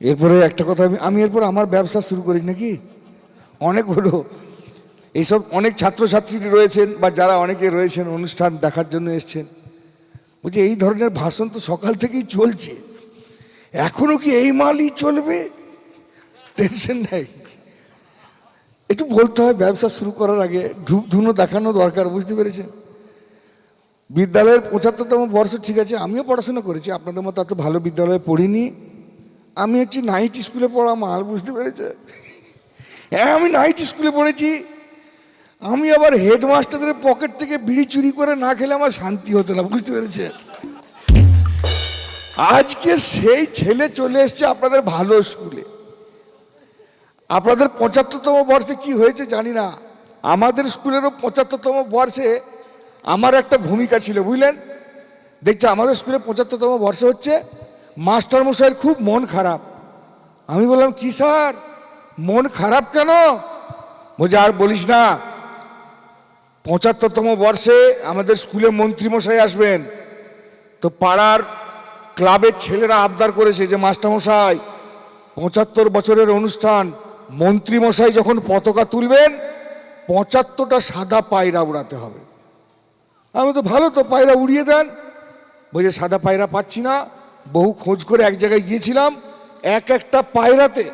এরপরে একটা কথা, আমি আমি এরপর আমার ব্যবসা শুরু করি নাকি? অনেক হলো এইসব অনেক ছাত্রছাত্রী রয়েছেন বা যারা অনেকে রয়েছেন অনুষ্ঠান দেখার জন্য এসছেন। বলছি, এই ধরনের ভাষণ তো সকাল থেকেই চলছে। এখনও কি এই মালই চলবে? টেনশন নেই। একটু বলতে হয়, ব্যবসা শুরু করার আগে ধূপ ধুনো দেখানো দরকার, বুঝতে পেরেছেন? বিদ্যালয়ের পঁচাত্তরতম বর্ষ ঠিক আছে, আমিও পড়াশোনা করেছি, আপনাদের মতো এত ভালো বিদ্যালয়ে পড়িনি। আমি হচ্ছি নাইট স্কুলে পড়া মাল, বুঝতে পেরেছে? হ্যাঁ আমি নাইট স্কুলে পড়েছি। আমি আবার হেডমাস্টারদের পকেট থেকে বিড়ি চুরি করে না খেলে আমার শান্তি হতো না, বুঝতে পেরেছে? আজকে সেই ছেলে চলে এসছে আপনাদের ভালো স্কুলে আপনাদের পঁচাত্তরতম বর্ষে কি হয়েছে জানি না। আমাদের স্কুলেরও পঁচাত্তরতম বর্ষে আমার একটা ভূমিকা ছিল, বুঝলেন? দেখছে, আমাদের স্কুলে পঁচাত্তরতম বর্ষ হচ্ছে মাস্টার মশাইয়ের খুব মন খারাপ। আমি বললাম, কি স্যার? মন খারাপ কেন? বলছে, আর বলিস না, পঁচাত্তরতম বর্ষে আমাদের স্কুলে মন্ত্রীমশাই আসবেন। তো পাড়ার ক্লাবের ছেলেরা আবদার করেছে যে মাস্টারমশাই পঁচাত্তর বছরের অনুষ্ঠান মন্ত্রীমশাই যখন পতাকা তুলবেন, পঁচাত্তরটা সাদা পায়রা উড়াতে হবে। আমি তো ভালো তো, পায়রা উড়িয়ে দেন। বলছে, সাদা পায়রা পাচ্ছি না বহু খোঁজ করে এক জায়গায় গিয়েছিলাম, এক একটা পায়রাতে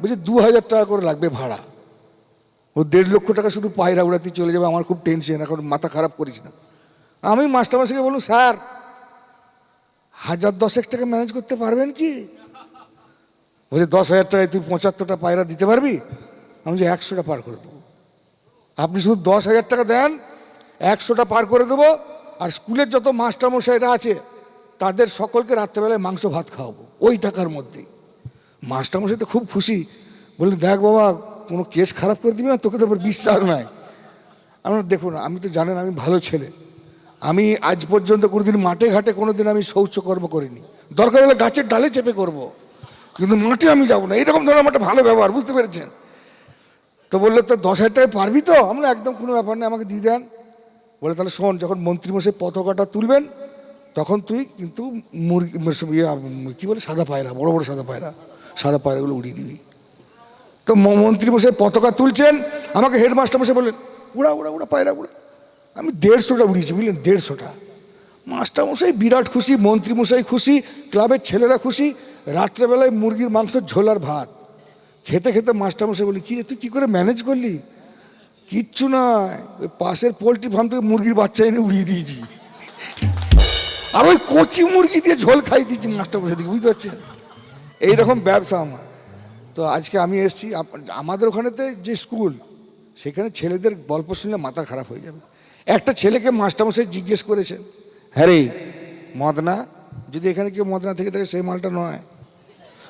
বলছে দু হাজার টাকা করে লাগবে ভাড়া। ও দেড় লক্ষ টাকা শুধু পায়রা উড়াতে চলে যাবে, আমার খুব টেনশন এখন মাথা খারাপ না। আমি মাস্টারমাসিকে বলুন স্যার, হাজার দশেক টাকা ম্যানেজ করতে পারবেন কি? বলছে, দশ হাজার টাকায় তুই পঁচাত্তরটা পায়রা দিতে পারবি? আমি যে একশোটা পার করে দেবো। আপনি শুধু দশ হাজার টাকা দেন, একশোটা পার করে দেবো, আর স্কুলের যত মাস্টারমশাইরা আছে তাদের সকলকে রাত্রেবেলায় মাংস ভাত খাওয়াবো, ওই টাকার মধ্যেই। মাস্টারমশাই তো খুব খুশি, বললেন, দেখ বাবা, কোনো কেস খারাপ করে দিবি না, তোকে তো বিশ্বাস নাই। আমরা দেখুন, আমি তো জানেন আমি ভালো ছেলে। আমি আজ পর্যন্ত কোনোদিন মাঠে ঘাটে কোনোদিন আমি শৌচকর্ম করিনি। দরকার হলে গাছের ডালে চেপে করব। কিন্তু মাঠে আমি যাব না। এরকম ধরনের আমার ভালো ব্যবহার, বুঝতে পেরেছেন? তো বলল, তো দশ হাজার টাকায় পারবি তো? আমরা একদম, কোনো ব্যাপার নেই, আমাকে দিয়ে দেন। বলে, তাহলে শোন, যখন মন্ত্রীমশাই পতাকাটা তুলবেন তখন তুই কিন্তু মুরগি ইয়ে কী বলে, সাদা পায়রা, বড় বড় সাদা পায়রা, সাদা পায়রাগুলো উড়িয়ে দিবি। তো ম- মন্ত্রীমশাই পতাকা তুলছেন, আমাকে হেডমাস্টার মশাই বললেন, উড়া উড়া উড়া, পায়রা, উড়া। আমি দেড়শোটা উড়িয়েছি, বুঝলেন, দেড়শোটা। মাস্টারমশাই বিরাট খুশি, মন্ত্রীমশাই খুশি, ক্লাবের ছেলেরা খুশি, রাত্রেবেলায় মুরগির মাংস, ঝোলার ভাত। খেতে খেতে মাস্টারমশাই বলি কী রে, তুই কী করে ম্যানেজ করলি? কিচ্ছু নয়, ওই পাশের পোলট্রি ফার্ম থেকে মুরগির বাচ্চা এনে উড়িয়ে দিয়েছি। আর ওই কচি মুরগি দিয়ে ঝোল খাই দিয়েছি মাস্টারমশাই দিকে বুঝতে পারছেন? এইরকম ব্যবসা আমার। তো আজকে আমি এসেছি আমাদের ওখানেতে যে স্কুল, সেখানে ছেলেদের গল্প শুনলে মাথা খারাপ হয়ে যাবে। একটা ছেলেকে মাস্টারমশাই জিজ্ঞেস করেছেন হ্যাঁ রে, মদনা, যদি এখানে কেউ মদনা থেকে থাকে, সেই মালটা নয়।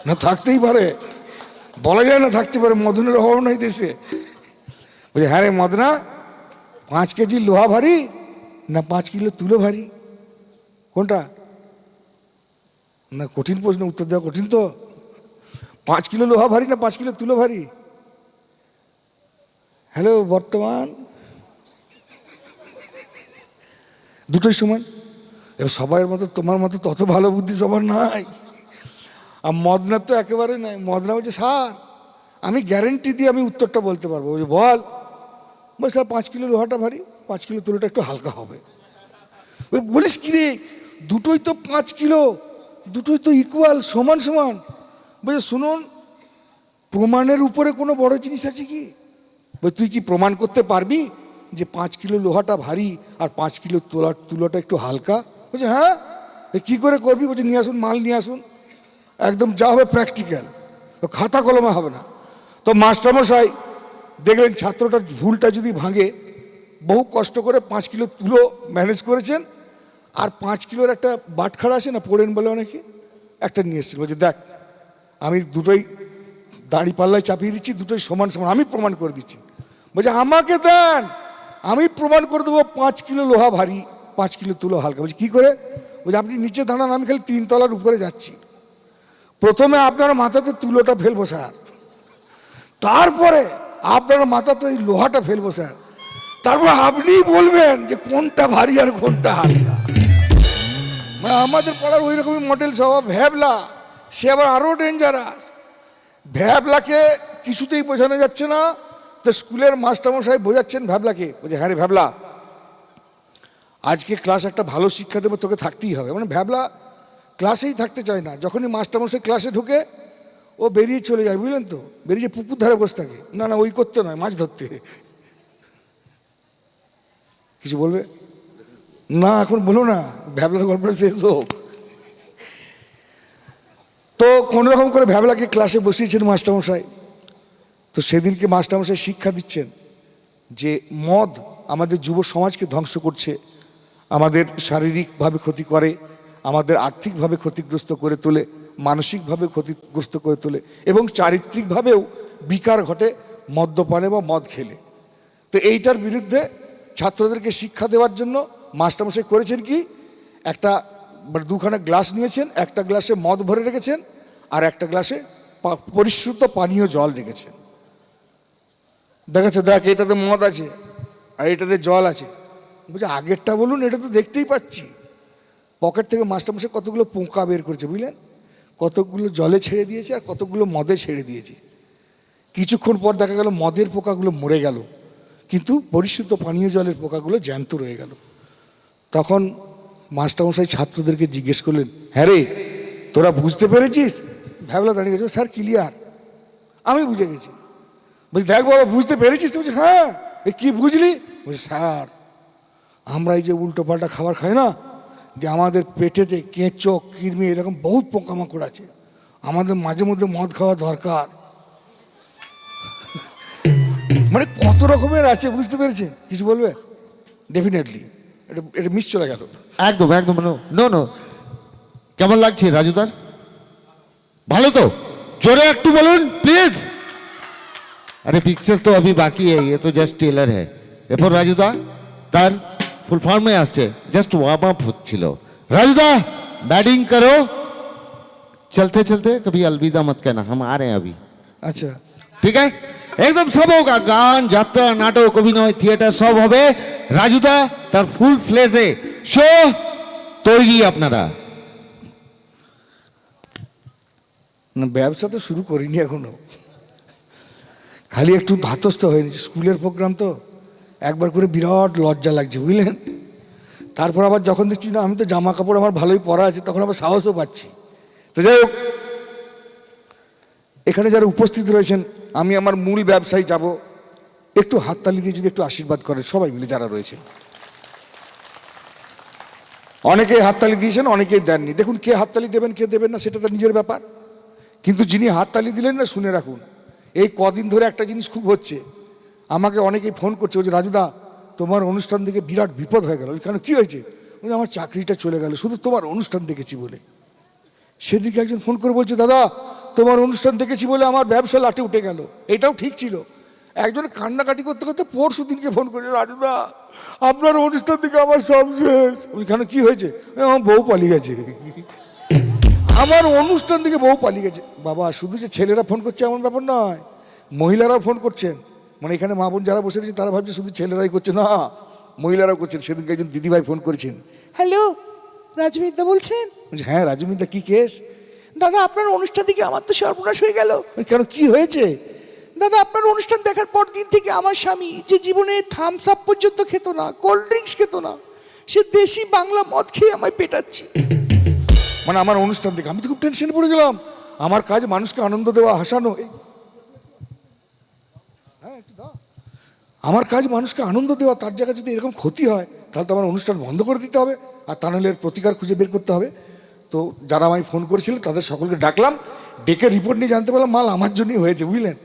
না, থাকতেই পারে। বলা যায় না থাকতে পারে, মদনের অভাব নাই দেশে। বলছে হ্যাঁ রে মদনা, পাঁচ কেজি লোহা ভারী না পাঁচ কিলো তুলো ভারী? কোনটা? না, কঠিন প্রশ্ন, উত্তর দেওয়া কঠিন তো। পাঁচ কিলো লোহা ভারী না পাঁচ কিলো তুলো ভারী? হ্যালো, বর্তমান। দুটোই সমান? এবার সবাইয়ের মতো, তোমার মতো তত ভালো বুদ্ধি সবার নাই। আর মদনার তো একেবারে নাই। মদনা বলছে, স্যার, আমি গ্যারেন্টি দিয়ে আমি উত্তরটা বলতে পারব। বল। বলছে, স্যার, পাঁচ কিলো লোহাটা ভারী, পাঁচ কিলো তুলোটা একটু হালকা হবে। বলিস কি রে? দুটোই তো পাঁচ কিলো, দুটোই তো ইকুয়াল সমান সমান। বলছে, শুনুন, প্রমাণের উপরে কোনো বড় জিনিস আছে কি? বলছে, তুই কি প্রমাণ করতে পারবি যে পাঁচ কিলো লোহাটা ভারী আর পাঁচ কিলো তোলা তুলোটা একটু হালকা? বলছে হ্যাঁ। কী করে করবি? বলছে, নিয়ে আসুন, মাল নিয়ে আসুন। একদম যা হবে প্র্যাকটিক্যাল খাতা কলমে হবে না। তো মাস্টারমশাই দেখলেন ছাত্রটার ভুলটা যদি ভাঙে, বহু কষ্ট করে পাঁচ কিলো তুলো ম্যানেজ করেছেন। আর পাঁচ কিলোর একটা বাটখারা আছে না, পড়েন বলে অনেকে, একটা নিয়ে এসেছিল, বলছে, দেখ, আমি দুটোই দাড়ি পাল্লায় চাপিয়ে দিচ্ছি, দুটোই সমান সমান, আমি প্রমাণ করে দিচ্ছি। বলছে, আমাকে দেন, আমি প্রমাণ করে দেবো, পাঁচ কিলো লোহা ভারী, পাঁচ কিলো তুলো হালকা। বলছি, কী করে? বলছে, আপনি নিচে দাঁড়ান, আমি খালি তিন তলার উপরে যাচ্ছি। প্রথমে আপনার মাথাতে তুলোটা ফেলব, স্যার। তারপরে আপনার মাথাতে ওই লোহাটা ফেলব, স্যার। তারপর আপনি বলবেন যে কোনটা ভারী আর কোনটা হালকা। আমাদের পাড়ার ওই রকমই মডেল স্বভাব, ভ্যাবলা। সে আবার আরও ডেঞ্জারাস ভ্যাবলাকে কিছুতেই বোঝানো যাচ্ছে না। তো স্কুলের মাস্টারমশাই বোঝাচ্ছেন ভ্যাবলাকে। বলছে হ্যাঁ রে ভ্যাবলা, আজকে ক্লাস একটা ভালো শিক্ষা দেবো, তোকে থাকতেই হবে। মানে ভ্যাবলা ক্লাসেই থাকতে চায় না। যখনই মাস্টারমশাই ক্লাসে ঢুকে, ও বেরিয়ে চলে যায়, বুঝলেন তো? বেরিয়ে পুকুর ধারে বসে থাকে। না না, ওই করতে নয়, মাছ ধরতে। কিছু বলবে? না, এখন বলো না, ভ্যাবলার গল্পটা শেষ হোক। তো কোনোরকম করে ভ্যাবলাকে ক্লাসে বসিয়েছেন মাস্টারমশাই। তো সেদিনকে মাস্টারমশাই শিক্ষা দিচ্ছেন যে মদ আমাদের যুব সমাজকে ধ্বংস করছে, আমাদের শারীরিকভাবে ক্ষতি করে, আমাদের আর্থিকভাবে ক্ষতিগ্রস্ত করে তোলে, মানসিকভাবে ক্ষতিগ্রস্ত করে তোলে এবং চারিত্রিকভাবেও বিকার ঘটে, মদ্যপানে বা মদ খেলে। তো এইটার বিরুদ্ধে ছাত্রদেরকে শিক্ষা দেওয়ার জন্য মাস্টারমশাই করেছেন কি? একটা মানে দুখানা গ্লাস নিয়েছেন, একটা গ্লাসে মদ ভরে রেখেছেন, আর একটা গ্লাসে পা- পরিশ্রুত পানীয় জল রেখেছেন। দেখাচ্ছে, দেখ, এটাতে মদ আছে, আর এটাতে জল আছে। বলছে, আগেরটা বলুন, এটা তো দেখতেই পাচ্ছি। পকেট থেকে মাস্টারমশাই কতগুলো পোকা বের করেছে, বুঝলেন? কতগুলো জলে ছেড়ে দিয়েছে, আর কতগুলো মদে ছেড়ে দিয়েছে। কিছুক্ষণ পর দেখা গেল, মদের পোকাগুলো মরে গেল, কিন্তু পরিশুদ্ধ পানীয় জলের পোকাগুলো জ্যান্ত রয়ে গেল। তখন মাস্টারমশাই ছাত্রদেরকে জিজ্ঞেস করলেন হ্যাঁ রে, তোরা বুঝতে পেরেছিস? ভ্যাবলা দাঁড়িয়ে গেছে। Sir, clear. আমি বুঝে গেছি। বলছি, দেখ বাবা, বুঝতে পেরেছিস? তুই হ্যাঁ। কি বুঝলি? বলছি, স্যার, আমরা এই যে উল্টো পাল্টা খাবার খাই না, যে আমাদের পেটেতে কেঁচো, কৃমি, এরকম বহুত পোকামাকড় আছে। আমাদের মাঝে মধ্যে মদ খাওয়া দরকার। মানে কত রকমের আছে, বুঝতে পেরেছেন কিছু বলবে? ডেফিনেটলি এটা এটা মিস চলে গেল। একদম একদম নো নো কেমন লাগছে রাজুদার ভালো তো? জোরে একটু বলুন প্লিজ আরে পিকচার তো আমি বাকি এ তো জাস্ট जस्ट টেলার है এরপর রাজুদা তার ফুল ফর্মে আসছে। জাস্ট ওয়ার্ম আপ হচ্ছিল। রাজুদা ব্যাটিং করো। চলতে চলতে कभी अलविदा মত কেনা हम आ रहे আচ্ছা। ঠিক আছে? একদম সব হোক গান যাত্রা নাটক অভিনয় থিয়েটার সব হবে। রাজুদা তার ফুল ফ্লেজে শো তৈরি আপনারা। না, ব্যবসা তো শুরু করিনি এখনও। খালি একটু ধাতস্থ হয়ে নিচ্ছে স্কুলের প্রোগ্রাম তো একবার করে বিরাট লজ্জা লাগছে, বুঝলেন? তারপর আবার যখন দেখছি, না, আমি তো জামা কাপড় আমার ভালোই পরা আছে, তখন আবার সাহসও পাচ্ছি। তো যাই হোক, এখানে যারা উপস্থিত রয়েছেন, আমি আমার মূল ব্যবসায় যাব। একটু হাততালি দিয়ে যদি একটু আশীর্বাদ করেন, সবাই মিলে যারা রয়েছে অনেকেই হাততালি দিয়েছেন অনেকেই দেননি। দেখুন, কে হাততালি দেবেন, কে দেবেন না, সেটা তার নিজের ব্যাপার। কিন্তু যিনি হাততালি দিলেন না, শুনে রাখুন, এই কদিন ধরে একটা জিনিস খুব হচ্ছে। আমাকে অনেকেই ফোন করছে, বলছে রাজুদা তোমার অনুষ্ঠান থেকে বিরাট বিপদ হয়ে গেল। কেন, কি হয়েছে? আমার চাকরিটা চলে গেল, শুধু তোমার অনুষ্ঠান দেখেছি বলে। সেদিকে একজন ফোন করে বলছে, দাদা, তোমার অনুষ্ঠান দেখেছি বলে আমার ব্যবসা লাটে উঠে গেল। এটাও ঠিক ছিল। একজন কান্নাকাটি করতে করতে পরশু দিনকে ফোন করে রাজুদা আপনার অনুষ্ঠান থেকে আমার সব শেষ। কেন কি হয়েছে? আমার বউ পালিয়ে গেছে। আমার অনুষ্ঠান থেকে বউ পালিয়ে গেছে। বাবা শুধু যে ছেলেরা ফোন করছে এমন ব্যাপার নয় মহিলারাও ফোন করছেন। মানে এখানে মা বোন যারা বসে রয়েছে তারা ভাবছে শুধু ছেলেরাই করছে। না মহিলারাও করছেন। সেদিনকে একজন দিদিভাই ফোন করেছেন। হ্যালো রাজমিতা বলছেন? বলছি, হ্যাঁ রাজমিতা কি কেস? দাদা আপনার অনুষ্ঠান থেকে আমার তো সর্বনাশ হয়ে গেল। কেন কি হয়েছে? দাদা, আপনার অনুষ্ঠান দেখার পর দিন থেকে আমার স্বামী যে জীবনে থামস আপ পর্যন্ত খেত না কোল্ড ড্রিঙ্কস খেত না, সে দেশি বাংলা মদ খেয়ে আমায় পেটাচ্ছে। মানে আমার অনুষ্ঠান দেখে আমি তো খুব টেনশনে পড়ে গেলাম। আমার কাজ মানুষকে আনন্দ দেওয়া, হাসানো হ্যাঁ। আমার কাজ মানুষকে আনন্দ দেওয়া, তার জায়গায় যদি এরকম ক্ষতি হয়, তাহলে তো আমার অনুষ্ঠান বন্ধ করে দিতে হবে, আর তা নাহলে প্রতিকার খুঁজে বের করতে হবে। তো যারা আমায় ফোন করেছিলেন তাদের সকলকে ডাকলাম, ডেকে রিপোর্ট নিয়ে জানতে পারলাম, মাল আমার জন্যই হয়েছে, বুঝলেন?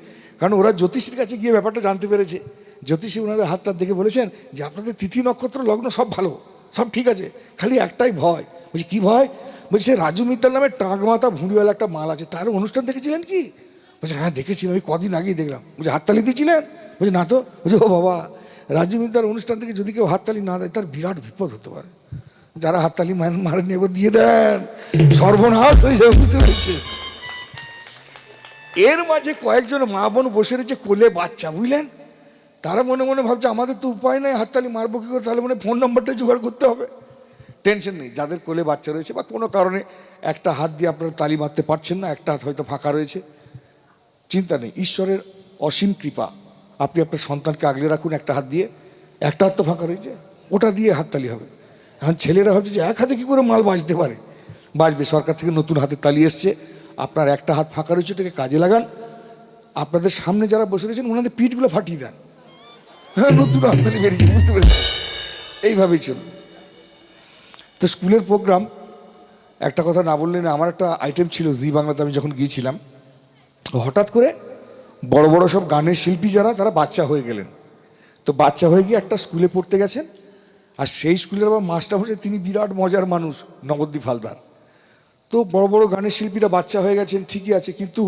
কারণ ওরা জ্যোতিষীর কাছে গিয়ে ব্যাপারটা জানতে পেরেছে। জ্যোতিষী ওনাদের হাতটা দেখে বলেছেন যে, আপনাদের তিথি, নক্ষত্র, লগ্ন সব ভালো, সব ঠিক আছে, খালি একটাই ভয়। বলছি, কি ভয়? বলছি রাজু মিত্তার নামে টাকমাতা ভুঁড়িওয়ালা একটা মাল আছে, তার অনুষ্ঠান দেখেছিলেন কি? বলছে হ্যাঁ দেখেছিলাম, ওই কদিন আগেই দেখলাম। বলছে, হাততালি দিয়েছিলেন? বলছি, না তো। বলছে, ও বাবা, রাজু মিত্তার অনুষ্ঠান থেকে যদি কেউ হাততালি না দেয়, তার বিরাট বিপদ হতে পারে। যারা হাততালি মার মারেনি এবার দিয়ে দেন। সর্বনাশ হয়ে যাবে, বুঝতে পেরেছে এর মাঝে কয়েকজন মা বোন বসে রয়েছে কোলে বাচ্চা, বুঝলেন? তারা মনে মনে ভাবছে, আমাদের তো উপায় নেই, হাততালি মারবো কি করে? তাহলে মনে ফোন নাম্বারটা জোগাড় করতে হবে। টেনশন নেই, যাদের কোলে বাচ্চা রয়েছে, বা কোনো কারণে একটা হাত দিয়ে আপনারা তালি মারতে পারছেন না, একটা হাত হয়তো ফাঁকা রয়েছে। চিন্তা নেই, ঈশ্বরের অসীম কৃপা। আপনি আপনার সন্তানকে আগলে রাখুন একটা হাত দিয়ে, একটা হাত তো ফাঁকা রয়েছে, ওটা দিয়ে হাততালি হবে। এখন ছেলেরা ভাবছে যে এক হাতে কী করে মাল বাজতে পারে? বাজবে সরকার থেকে নতুন হাতে তালি এসছে। আপনার একটা হাত ফাঁকা রয়েছে, ওটাকে কাজে লাগান। আপনাদের সামনে যারা বসে রয়েছেন, ওনাদের পিঠগুলো ফাটিয়ে দেন। হ্যাঁ নতুন হাততালি বেরিয়েছে, বুঝতে পেরেছি এইভাবেই চলুন তো স্কুলের প্রোগ্রাম একটা কথা না বললে না, আমার একটা আইটেম ছিল, জি বাংলাতে আমি যখন গিয়েছিলাম, হঠাৎ করে বড় বড় সব গানের শিল্পী যারা, তারা বাচ্চা হয়ে গেলেন। তো বাচ্চা হয়ে গিয়ে একটা স্কুলে পড়তে গেছেন, আর সেই স্কুলের আবার মাস্টার হচ্ছে তিনি বিরাট মজার মানুষ, নবদ্বীপ হালদার। তো বড় বড় গানের শিল্পীরা বাচ্চা হয়ে গেছেন, ঠিকই আছে, কিন্তু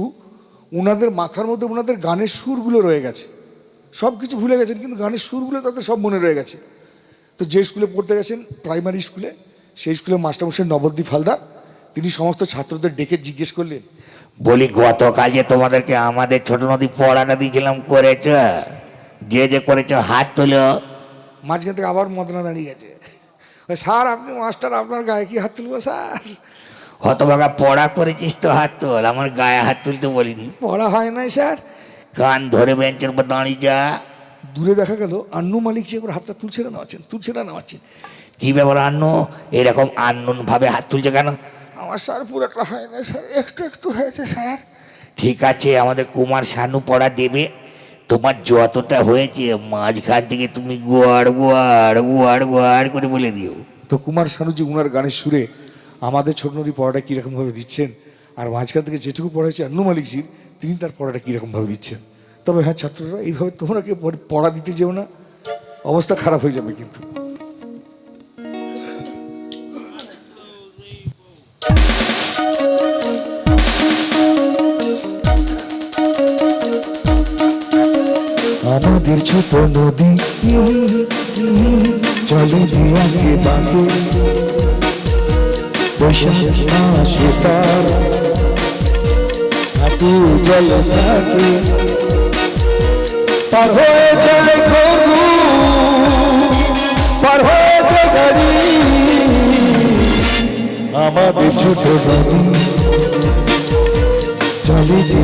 ওনাদের মাথার মধ্যে ওনাদের গানের সুরগুলো রয়ে গেছে। সব কিছু ভুলে গেছেন, কিন্তু গানের সুরগুলো তাদের সব মনে রয়ে গেছে। তো যে স্কুলে পড়তে গেছেন, প্রাইমারি স্কুলে, সেই স্কুলে মাস্টারমশাই নবদ্বীপ হালদার, তিনি সমস্ত ছাত্রদের ডেকে জিজ্ঞেস করলেন, বলি, গতকাল যে তোমাদেরকে আমাদের ছোট নদী পড়াটা দিয়েছিলাম করেছ? যে যে করেছ, হাত তোলো। মাঝখান থেকে আবার মদনা দাঁড়িয়ে গেছে। স্যার, আপনি মাস্টার, আপনার গায়ে কি হাত তুলবো, স্যার? হতভাগা পড়া করেছিস তো হাত তোল আমার গায়ে হাত তুলতে বলিনি। পড়া হয় নাই স্যার। কান ধরে বেঞ্চের উপর দাঁড়িয়ে যা। দূরে দেখা গেল আন্নু মালিক যে করে হাতটা তুলছে না নামাচ্ছেন তুলছে না নামাচ্ছেন। কি ব্যাপার আন্ন? এরকম আন্নুন ভাবে হাত তুলছে কেন? আমার স্যার পুরোটা হয় না স্যার একটু একটু হয়েছে স্যার। ঠিক আছে আমাদের কুমার শানু পড়া দেবে। তোমার যতটা হয়েছে মাঝখান থেকে তুমি গোয়ার গোয়ার গোয়ার গোয়ার করে বলে দিও। তো কুমার শানুজি উনার গানের সুরে আমাদের ছোট নদী পড়াটা কীরকমভাবে দিচ্ছেন? আর মাঝখান থেকে যেটুকু পড়া হয়েছে মালিকজির তিনি তার পড়াটা কীরকমভাবে দিচ্ছেন? তবে হ্যাঁ ছাত্ররা, এইভাবে তোমরা কেউ পড়া দিতে যেও না। অবস্থা খারাপ হয়ে যাবে কিন্তু। আমাদের ছোট নদী, চলে যে আগে বৈশাখ মাসে তার হাঁটু জল থাকে পার হয়ে যায় গরু পার হয়ে আমাদের ছোট নদী চলে যে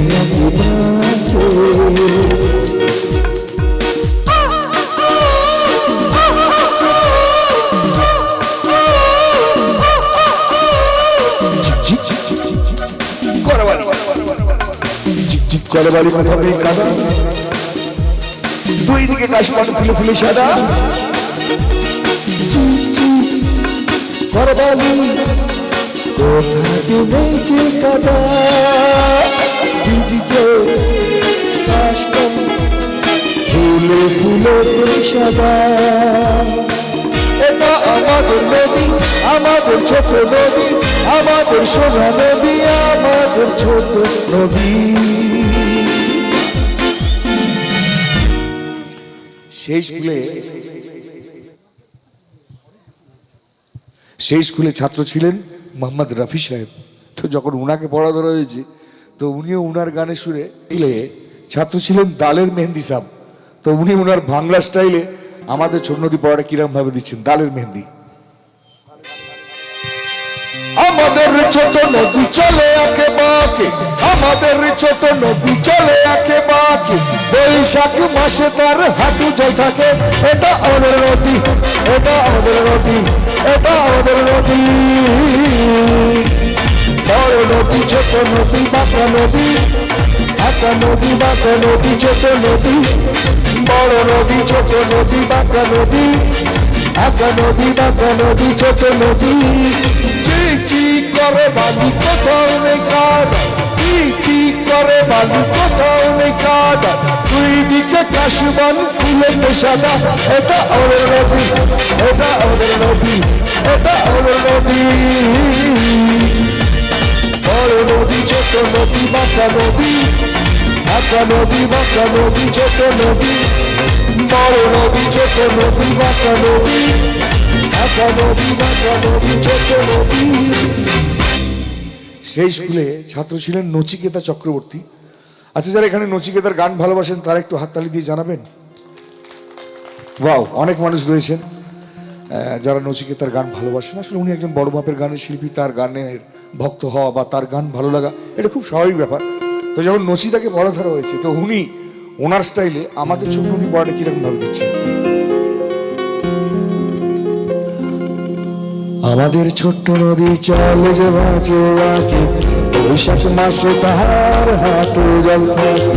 মাথা নেই কাদা দুই দিকে কাশমাস ফুলে ফুলে সাদা। করবালি কোথা ডুবেছে কাদা? দুদিকে ফুলে ফুলে সাদা। এটা আমাদের নদী, আমাদের ছোট নদী, আমাদের সোনা নদী, আমাদের ছোট নদী। সেই স্কুলে সেই স্কুলে ছাত্র ছিলেন মোহাম্মদ রফি সাহেব। তো যখন উনাকে পড়া ধরা হয়েছে, তো উনিও উনার গানে সুরে ছাত্র ছিলেন দালের মেহেন্দি সাহেব। তো উনি উনার বাংলা স্টাইলে আমাদের ছোট নদী পড়াটা কিরম ভাবে দিচ্ছেন? দালের মেহেন্দি। আমাদের ছোট নদী চলে আঁকে বাঁকে, আমাদের ছোট নদী চলে আঁকে বাঁকে, বৈশাখ মাসে তার হাঁটু জল থাকে। এটা আমাদের নদী, এটা আমাদের নদী, এটা আমাদের নদী। বড় নদী, ছোট নদী, বাঁকা নদী বাঁকা নদী বাঁকা নদী, ছোট নদী। বড় নদী, ছোট নদী, বাঁকা নদী বাঁকা নদী বাঁকা নদী, ছোট নদী। চিক চিক করে বালি কোথাও নেই কাদা চিক করে বালি কোথাও নেই কাদা দুই দিকে কাশবান, ফুলেতে সাদা। এটা আমাদের নদী, এটা আমাদের নদী, এটা আমাদের নদী। বড় নদী, ছোট নদী, বাঁকা নদী নদী নদী নদী। বড় নদী নদী নদী। নদী নদী নদী। সেই স্কুলে ছাত্র ছিলেন নচিকেতা চক্রবর্তী। আচ্ছা যারা এখানে নচিকেতার গান ভালোবাসেন, তারা একটু হাততালি দিয়ে জানাবেন। ওয়াও, অনেক মানুষ রয়েছেন যারা নচিকেতার গান ভালোবাসেন। আসলে উনি একজন বড় মাপের গানের শিল্পী, তার গানের ভক্ত হওয়া বা তার গান ভালো লাগা, এটা খুব স্বাভাবিক ব্যাপার। তো যখন নচিদাকে বড় ধরা হয়েছে, তো উনি ওনার স্টাইলে আমাদের ছোট নদী পড়াটা কীরকম ভাবে দিচ্ছে আমাদের ছোট্ট নদী চলে যে বাঁকে বাঁকে, বৈশাখ মাসে তাহার হাঁটু জল থাকে।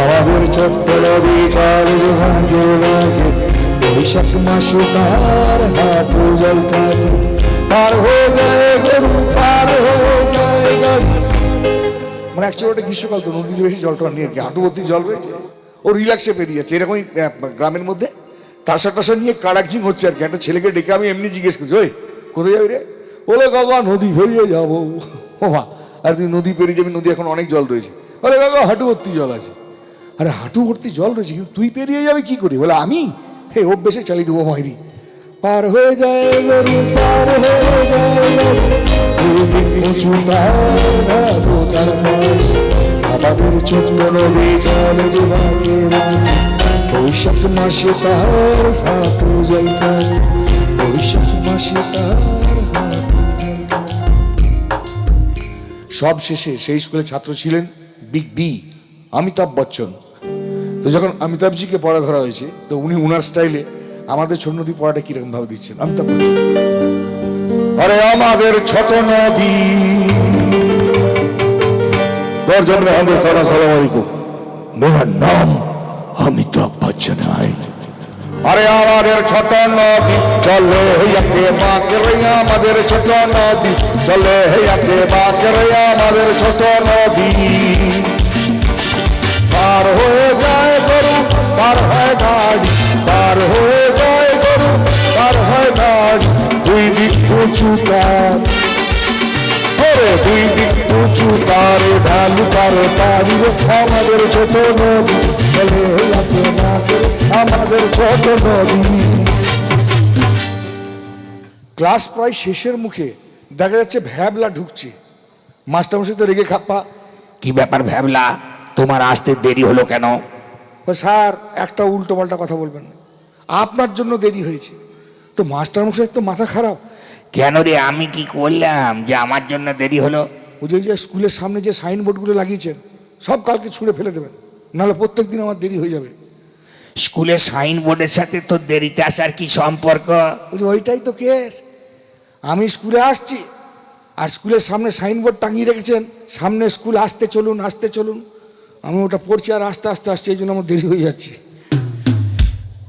আমাদের ছোট্ট নদী চলে যে বাঁকে বাঁকে, বৈশাখ মাসে তাহার হাঁটু জল থাকে। পার হয়ে যায় গরু, পার হয়ে যায় গাড়ি। মানে অ্যাকচুয়ালি ওটা গ্রীষ্মকাল তো, নদীতে বেশি জলটা নিয়ে আর কি হাঁটু ভর্তি জল রয়েছে। ও রিল্যাক্সে যাচ্ছে এরকমই গ্রামের মধ্যে। তাসা টাসা নিয়ে কাড়াকঝিং হচ্ছে আর কি, একটা ছেলেকে ডেকে আমি এমনি জিজ্ঞেস করছি, ওই, কোথায় যাবি রে? বলে কাকা নদী পেরিয়ে যাব। ও মা, আর তুই নদী পেরিয়ে যাবি, নদী এখন অনেক জল রয়েছে। বলে কাকা হাঁটু ভর্তি জল আছে। আরে, হাঁটু ভর্তি জল রয়েছে, কিন্তু তুই পেরিয়ে যাবি কি করি? বলে, আমি? হে, অভ্যেসে চালিয়ে দেবো মাইরি পার হয়ে যায় গরু, পার হয়ে যায় আমাদের ছোট্ট নদী চলে যে। বৈশাখ মাসে তার হাঁটু বৈশাখ মাসে। সব শেষে সেই স্কুলে ছাত্র ছিলেন বিগ বি, অমিতাভ বচ্চন তো যখন অমিতাভজিকে পড়া ধরা হয়েছে, তো উনি উনার স্টাইলে আমাদের ছোট নদী পড়াটা কীরকম ভাবে দিচ্ছেন অমিতাভ বচ্চন আরে আমাদের ছোট নদী। তোর জন্য হিন্দুস্তান আসসালামু আলাইকুম। মেরা নাম অমিতাভ বচ্চন হয় আরে আমাদের ছোট নদী, চলে হেয়াকে বাঁকে রে আমাদের ছোট নদী, চলে হেয়াকে বাঁকে রে আমাদের ছোট নদী। পার হয়ে যায় গরু পার হয় গাড়ি, পার হয়ে দুই দিক উঁচু তার। ওরে দুই দিক উঁচু তার ঢালু তার। তারি আমাদের ছোট নদী চলে না আমাদের ছোট নদী। ক্লাস প্রায় শেষের মুখে দেখা যাচ্ছে ভ্যাবলা ঢুকছে। মাস্টারমশাই তো রেগে খাপ্পা। কি ব্যাপার ভ্যাবলা? তোমার আসতে দেরি হলো কেন? ও স্যার একটা উল্টো পাল্টা কথা বলবেন না। আপনার জন্য দেরি হয়েছে। তো মাস্টার মাস্টারমশাই তো মাথা খারাপ। কেন রে আমি কি করলাম? যে আমার জন্য দেরি হলো? ওই যে স্কুলের সামনে যে সাইনবোর্ডগুলো লাগিয়েছেন সব কালকে ছুঁড়ে ফেলে দেবেন। নাহলে প্রত্যেক দিন আমার দেরি হয়ে যাবে। স্কুলে সাইন বোর্ডের সাথে তো দেরিতে আসার কি সম্পর্ক? ওই ওইটাই তো কেস। আমি স্কুলে আসছি আর স্কুলের সামনে সাইনবোর্ড টাঙিয়ে রেখেছেন। সামনে স্কুল আসতে চলুন আসতে চলুন। আমি ওটা পড়ছি আর আস্তে আস্তে আসছি এই জন্য আমার দেরি হয়ে যাচ্ছে।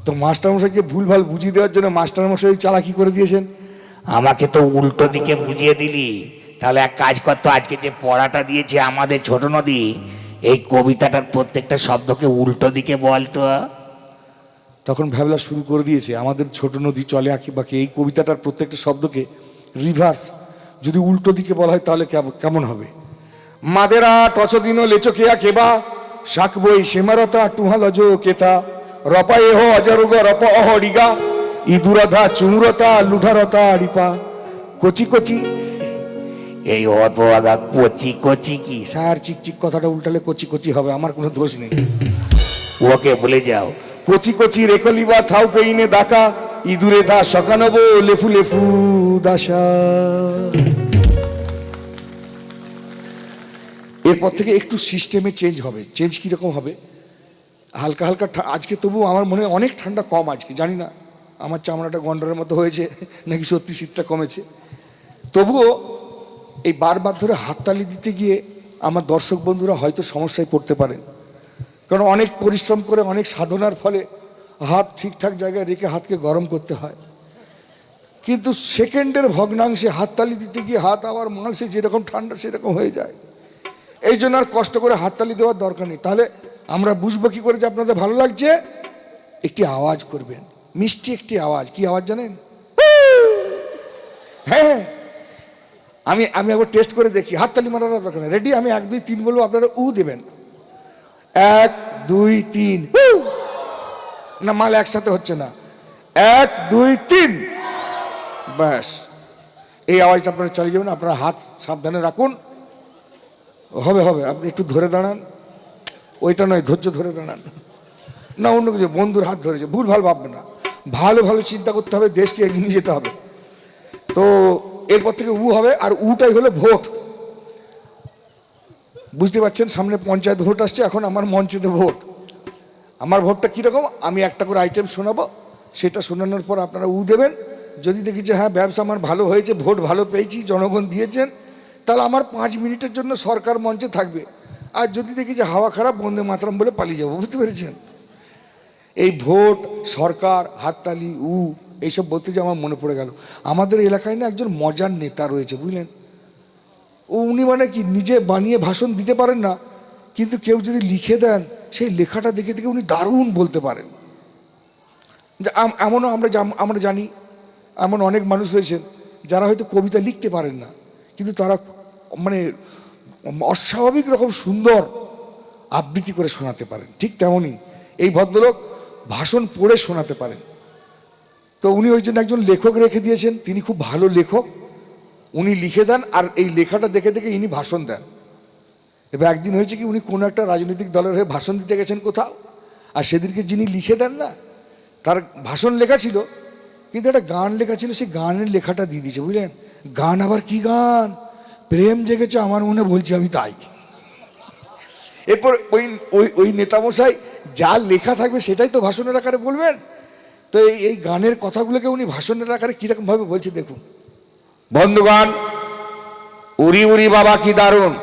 তো মাস্টারমশাইকে ভুলভাল বুঝিয়ে দেওয়ার জন্য মাস্টারমশাই চালাকি করে দিয়েছেন। আমাকে তো উল্টো দিকে বুঝিয়ে দিলি। তাহলে এক কাজ করতো আজকে যে পড়াটা দিয়েছে আমাদের ছোট নদী এই কবিতাটার প্রত্যেকটা শব্দকে উল্টো দিকে বলতো তখন ভ্যাবলা শুরু করে দিয়েছে আমাদের ছোট নদী চলে আঁকি বাকি এই কবিতাটার প্রত্যেকটা শব্দকে রিভার্স যদি উল্টো দিকে বলা হয় তাহলে কেম- কেমন হবে? মাদেরা টচদিন লেচো কেয়া কেবা শাক বই সেমারতা টুহা লজ কেতা রপা এহ অজারুগ, রপ অহ ডিগা। ইদুরাধা চুমরতা লুঢারতা আড়িপা কচি কচি। এই অল্প আগা কচি কচি কি? স্যার চিকচিক কথাটা উল্টালে কচি কচি হবে, আমার কোনো দোষ নেই। ওকে, বলে যাও। কচি কচি রেখলিবা থাও কইনে দাকা। ইদুরে দা সকানব, লেফু লেফু, দাসা। এরপর থেকে একটু সিস্টেমে চেঞ্জ হবে। চেঞ্জ কীরকম হবে? হালকা হালকা আজকে তবু আমার মনে অনেক ঠান্ডা কম আজকে, জানি না। আমার চামড়াটা গন্ডারের মতো হয়েছে, নাকি সত্যি শীতটা কমেছে। তবুও এই বারবার ধরে হাততালি দিতে গিয়ে আমার দর্শক বন্ধুরা হয়তো সমস্যায় পড়তে পারেন। কারণ অনেক পরিশ্রম করে, অনেক সাধনার ফলে হাত ঠিকঠাক জায়গায় রেখে হাতকে গরম করতে হয়। কিন্তু সেকেন্ডের ভগ্নাংশে হাততালি দিতে গিয়ে হাত আবার মাংসে যেরকম ঠান্ডা সেরকম হয়ে যায়। এই জন্য আর কষ্ট করে হাততালি দেওয়ার দরকার নেই। তাহলে আমরা বুঝব কি করে যে আপনাদের ভালো লাগছে? একটি আওয়াজ করবেন। মিষ্টি একটি আওয়াজ। কি আওয়াজ জানেন? হ্যাঁ আমি আমি একবার টেস্ট করে দেখি। হাততালি মারার দরকার রেডি আমি এক, দুই, তিন বলব, আপনারা উ দেবেন। এক, দুই, তিন। না, মাল একসাথে হচ্ছে না। এক, দুই, তিন। ব্যাস। এই আওয়াজটা আপনারা চালিয়ে যাবেন। আপনারা হাত সাবধানে রাখুন। হবে হবে। আপনি একটু ধরে দাঁড়ান। ওইটা নয়, ধৈর্য ধরে দাঁড়ান। না, অন্য কিছু, বন্ধুর হাত ধরেছে ভুল ভালো ভাববে না। ভালো ভালো চিন্তা করতে হবে, দেশকে এগিয়ে নিয়ে যেতে হবে। তো এরপর থেকে উ হবে, আর উটাই হলো ভোট। বুঝতে পারছেন? সামনে পঞ্চায়েত ভোট আসছে, এখন আমার মঞ্চেতে ভোট। আমার ভোটটা কীরকম? আমি একটা করে আইটেম শোনাবো, সেটা শোনানোর পর আপনারা উ দেবেন। যদি দেখি যে হ্যাঁ ব্যবসা আমার ভালো হয়েছে, ভোট ভালো পেয়েছি, জনগণ দিয়েছেন, তাহলে আমার পাঁচ মিনিটের জন্য সরকার মঞ্চে থাকবে। আর যদি দেখি যে হাওয়া খারাপ, বন্দে মাতরম বলে পালিয়ে যাব, বুঝতে পেরেছেন? এই ভোট, সরকার, হাততালি, উ, এইসব বলতে যে আমার মনে পড়ে গেল। আমাদের এলাকায় না একজন মজার নেতা রয়েছে, বুঝলেন? ও উনি মানে কি নিজে বানিয়ে ভাষণ দিতে পারেন না, কিন্তু কেউ যদি লিখে দেন, সেই লেখাটা দেখে দেখে উনি দারুণ বলতে পারেন। এমনও আমরা আমরা জানি, এমন অনেক মানুষ রয়েছেন, যারা হয়তো কবিতা লিখতে পারেন না, কিন্তু তারা মানে অস্বাভাবিক রকম সুন্দর আবৃত্তি করে শোনাতে পারেন, ঠিক তেমনই এই ভদ্রলোক ভাষণ পড়ে শোনাতে পারেন। তো উনি ওই জন্য একজন লেখক রেখে দিয়েছেন, তিনি খুব ভালো লেখক, উনি লিখে দেন আর এই লেখাটা দেখে দেখে ইনি ভাষণ দেন। এবার একদিন হয়েছে কি উনি কোনো একটা রাজনৈতিক দলের হয়ে ভাষণ দিতে গেছেন কোথাও, আর সেদিনকে যিনি লিখে দেন না, তার ভাষণ লেখা ছিল, কিন্তু একটা গান লেখা ছিল, সেই গানের লেখাটা দিয়ে দিয়েছে, বুঝলেন? গান আবার কি গান? প্রেম জেগেছে, আমার মনে বলছি আমি তাই। এরপর ওই ওই ওই নেতামশাই যা লেখা থাকবে সেটাই তো ভাষণের আকারে বলবেন? তো এই এই গানের কথাগুলোকে উনি ভাষণের আকারে কীরকম ভাবে বলছে দেখুন। বন্ধুগণ উরি উরি বাবা কি দারুণ।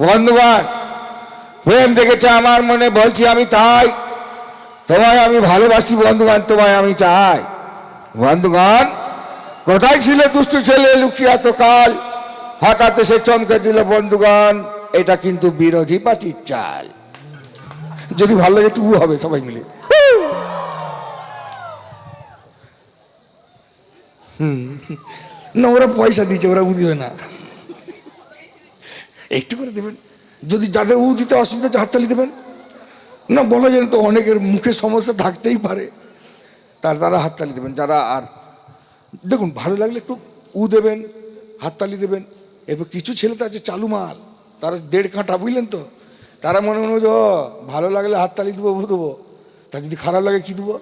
বন্ধুগণ, প্রেম দেখেছে আমার মনে বলছি আমি তাই। তোমায় আমি ভালোবাসি বন্ধুগণ, তোমায় আমি চাই। বন্ধুগণ কোথায় ছিল দুষ্টু ছেলে লুকিয়া তো কাল? হঠাৎ সে চমকে দিল, বন্ধুগণ, এটা কিন্তু বিরোধী পার্টির চাল। যদি ভালো লাগে, টুকু হবে সবাই মিলে। হুম। না, ওরা পয়সা দিয়েছে, ওরা উ দিবে না। একটু করে দেবেন। যদি যাদের উ দিতে অসুবিধা হাততালি দেবেন। না, বলা যায় তো অনেকের মুখে সমস্যা থাকতেই পারে। তার তারা হাততালি দেবেন। যারা আর দেখুন ভালো লাগলে একটু উ দেবেন হাততালি দেবেন। এরপর কিছু ছেলে তো আছে চালু মাল তারা দেড় কাঁটা বুঝলেন তো? তারা মনে মনে হচ্ছে, ভালো লাগলে হাততালি দেবো দেবো। তা যদি খারাপ লাগে কি দেবো?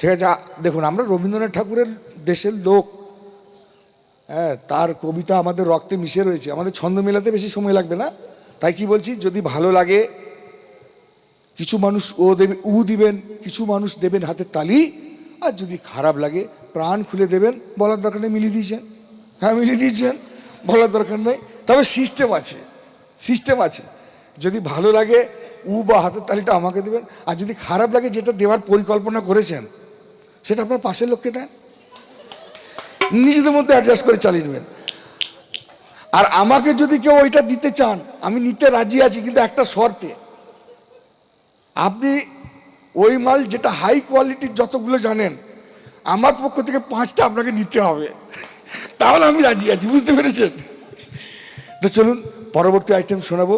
ঠিক আছে দেখুন আমরা রবীন্দ্রনাথ ঠাকুরের দেশের লোক। হ্যাঁ তার কবিতা আমাদের রক্তে মিশে রয়েছে। আমাদের ছন্দ মেলাতে বেশি সময় লাগবে না। তাই কি বলছি যদি ভালো লাগে কিছু মানুষ ও দেবে উ দিবেন কিছু মানুষ দেবেন হাতে তালি আর যদি খারাপ লাগে, প্রাণ খুলে দেবেন, বলার দরকার নেই, মিলিয়ে দিয়েছেন। হ্যাঁ মিলিয়ে দিয়েছেন, বলার দরকার নেই। তবে সিস্টেম আছে সিস্টেম আছে। যদি ভালো লাগে, উ বা হাতের তালিটা আমাকে দেবেন। আর যদি খারাপ লাগে, যেটা দেওয়ার পরিকল্পনা করেছেন, সেটা আপনার পাশের লোককে দেন। নিজেদের মধ্যে অ্যাডজাস্ট করে চালিয়ে নেবেন। আর আমাকে যদি কেউ ওইটা দিতে চান, আমি নিতে রাজি আছি, কিন্তু একটা শর্তে। আপনি ওই মাল যেটা হাই কোয়ালিটির যতগুলো জানেন, আমার পক্ষ থেকে পাঁচটা আপনাকে নিতে হবে। তাহলে আমি রাজি আছি, বুঝতে পেরেছেন? তো চলুন, পরবর্তী আইটেম শোনাবো।